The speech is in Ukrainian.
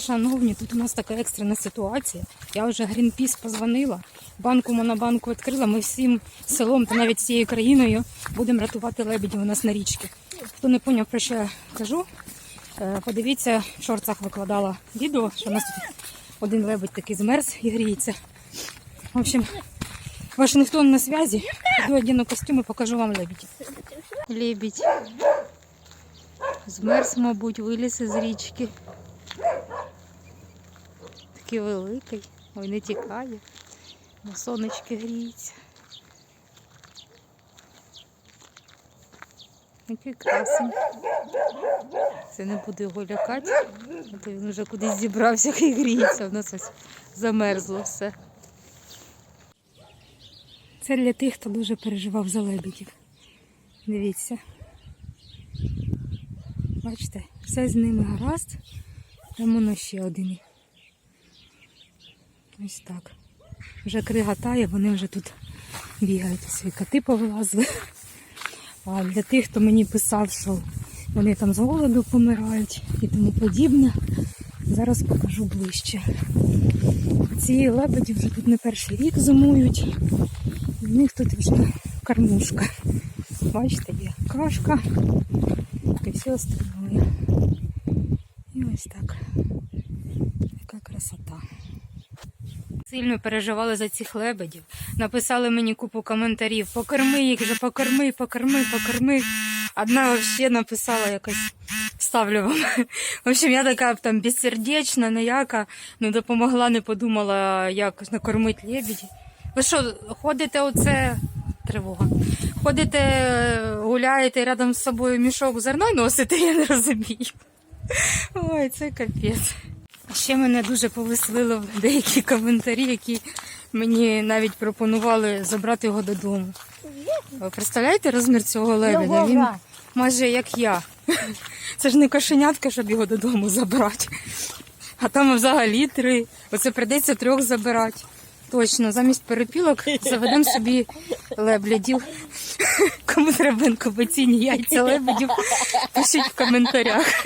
Шановні, тут у нас така екстрена ситуація. Я вже Грінпіс позвонила, банку монобанку відкрила. Ми всім селом та навіть всією країною будемо рятувати лебедів у нас на річці. Хто не поняв, про що я кажу, е, подивіться, в шорцах викладала відео, що у нас тут один лебедь такий змерз і гріється. В общем, Вашингтон на связі. Іду одягну костюм і покажу вам лебедів. Лебідь. Змерз, мабуть, виліз із річки. Такий великий. Ой, не тікає. На сонечки гріється. Який красень. Це не буде його лякати, а то він вже кудись зібрався і гріється. У нас ось замерзло все. Це для тих, хто дуже переживав за лебедів. Дивіться. Бачите, все з ними гаразд. Там воно ще один. Ось так. Вже крига тає, вони вже тут бігають. Свої коти повилазили. А для тих, хто мені писав, що вони там з голоду помирають і тому подібне, зараз покажу ближче. Ці лебеді вже тут не перший рік зимують. В них тут вже кормушка. Бачите, є кашка і все остальное. І ось так. Сильно переживали за цих лебедів. Написали мені купу коментарів. Покорми їх же, покорми, покорми, покорми. Одна взагалі написала якось. Ставлю вам. В общем, я така там безсердечна, ніяка, не допомогла, не подумала, як накормити лебеді. Ви що, ходите оце тривога? Ходите, гуляєте рядом з собою мішок зерна носите, я не розумію. Ой, це капець. Ще мене дуже повеселило деякі коментарі, які мені навіть пропонували забрати його додому. Ви представляєте розмір цього лебедя? Він майже як я. Це ж не кошенятка, щоб його додому забрати. А там взагалі три. Оце прийдеться трьох забирати. Точно, замість перепілок заведемо собі лебедів. Кому треба інкубаційні яйця лебедів, пишіть в коментарях.